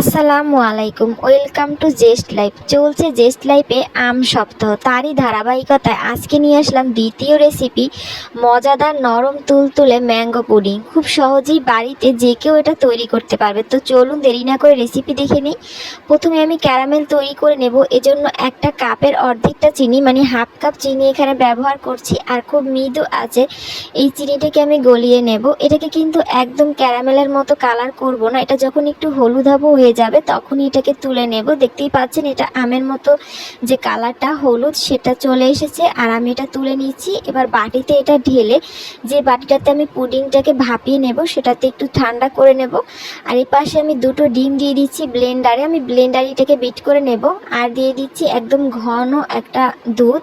আসসালামু আলাইকুম, welcome to জেস্ট life. চলছে জেস্ট লাইফে আম সপ্তাহ। তারই ধারাবাহিকতায় আজকে নিয়ে আসলাম দ্বিতীয় রেসিপি মজাদার নরম তুলতুলে ম্যাঙ্গো পুডিং খুব সহজেই বাড়িতে যে কেউ এটা তৈরি করতে পারবে। তো চলুন দেরি না করে রেসিপি দেখে নিই। প্রথমে আমি ক্যারামেল তৈরি করে নেব। এজন্য একটা কাপের অর্ধেকটা চিনি মানে হাফ কাপ চিনি এখানে ব্যবহার করছি, আর খুব মৃদু আছে, এই চিনিটাকে আমি গলিয়ে নেব। এটাকে কিন্তু একদম ক্যারামেলের মতো কালার করব না। এটা যখন একটু হলুদাবো হয়ে যাবে, তখনই এটাকে তুলে নেব। দেখতেই পাচ্ছেন এটা আমের মতো যে কালারটা হলুদ, সেটা চলে এসেছে। আর আমি এটা তুলে নিচ্ছি। এবার বাটিতে এটা ঢেলে যে বাটিটাতে আমি পুডিংটাকে ভাপিয়ে নেব, সেটাতে একটু ঠান্ডা করে নেব। আর এই পাশে আমি দুটো ডিম দিয়ে দিচ্ছি ব্লেন্ডারে। আমি ব্লেন্ডারে এটাকে বিট করে নেব। আর দিয়ে দিচ্ছি একদম ঘন একটা দুধ,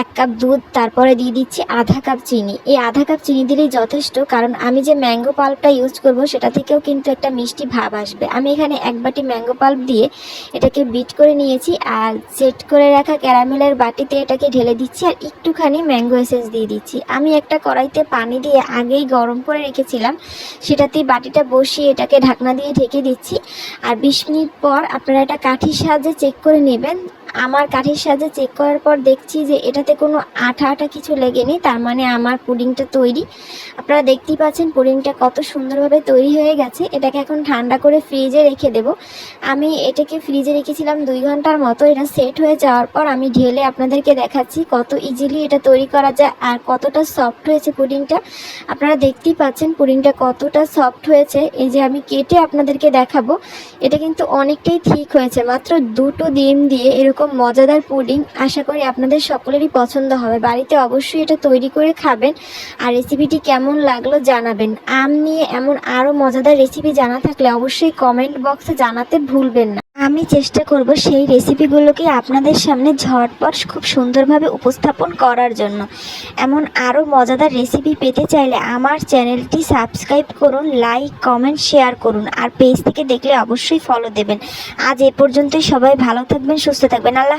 এক কাপ দুধ, তারপরে দিয়ে দিচ্ছি আধা কাপ চিনি। এই আধা কাপ চিনি দিলেই যথেষ্ট, কারণ আমি যে ম্যাঙ্গো পাল্পটা ইউজ করব, সেটা থেকেও কিন্তু একটা মিষ্টি ভাব আসবে। আমি এখানে এক বাটি ম্যাঙ্গো পাল্প দিয়ে এটাকে বিট করে নিয়েছি আর সেট করে রাখা ক্যারামেলের বাটিতে এটাকে ঢেলে দিচ্ছি আর একটুখানি ম্যাঙ্গো এসেন্স দিয়ে দিচ্ছি। আমি একটা কড়াইতে পানি দিয়ে আগেই গরম করে রেখেছিলাম, সেটাতেই বাটিটা বসিয়ে এটাকে ঢাকনা দিয়ে ঢেকে দিচ্ছি। আর বিশ মিনিট পর আপনারা এটা কাঠির সাহায্যে চেক করে নেবেন আমার কাঠির সাহায্যে চেক করার পর দেখছি যে এটাতে কোনো আঠা আঠা কিছু লেগেনি, তার মানে আমার পুডিংটা তৈরি। আপনারা দেখতেই পাচ্ছেন পুডিংটা কত সুন্দরভাবে তৈরি হয়ে গেছে। এটাকে এখন ঠান্ডা করে ফ্রিজে রেখে দেব। আমি এটাকে ফ্রিজে রেখেছিলাম দুই ঘণ্টার মতো, এটা সেট হয়ে যাওয়ার পর আমি ঢেলে আপনাদেরকে দেখাচ্ছি কত ইজিলি এটা তৈরি করা যায় আর কতটা সফট হয়েছে পুডিংটা। আপনারা দেখতেই পাচ্ছেন পুডিংটা কতটা সফট হয়েছে। এই যে আমি কেটে আপনাদেরকে দেখাবো, এটা কিন্তু অনেকটাই ঠিক হয়েছে। মাত্র দুটো ডিম দিয়ে এরকম মজাদার পুডিং আশা করি আপনাদের সকলেরই পছন্দ হবে। বাড়িতে অবশ্যই এটা তৈরি করে খাবেন আর রেসিপিটি কেমন লাগল জানাবেন। আম নিয়ে এমন আরও মজাদার রেসিপি জানা থাকলে অবশ্যই কমেন্ট বক্সে জানাতে ভুলবেন না। আমি চেষ্টা করব সেই রেসিপিগুলোকে আপনাদের সামনে ঝটপট খুব সুন্দরভাবে উপস্থাপন করার জন্য। এমন আরও মজাদার রেসিপি পেতে চাইলে আমার চ্যানেলটি সাবস্ক্রাইব করুন লাইক কমেন্ট শেয়ার করুন আর পেজ থেকে দেখলে অবশ্যই ফলো দেবেন। আজ এ পর্যন্তই, সবাই ভালো থাকবেন, সুস্থ থাকবেন। আল্লাহ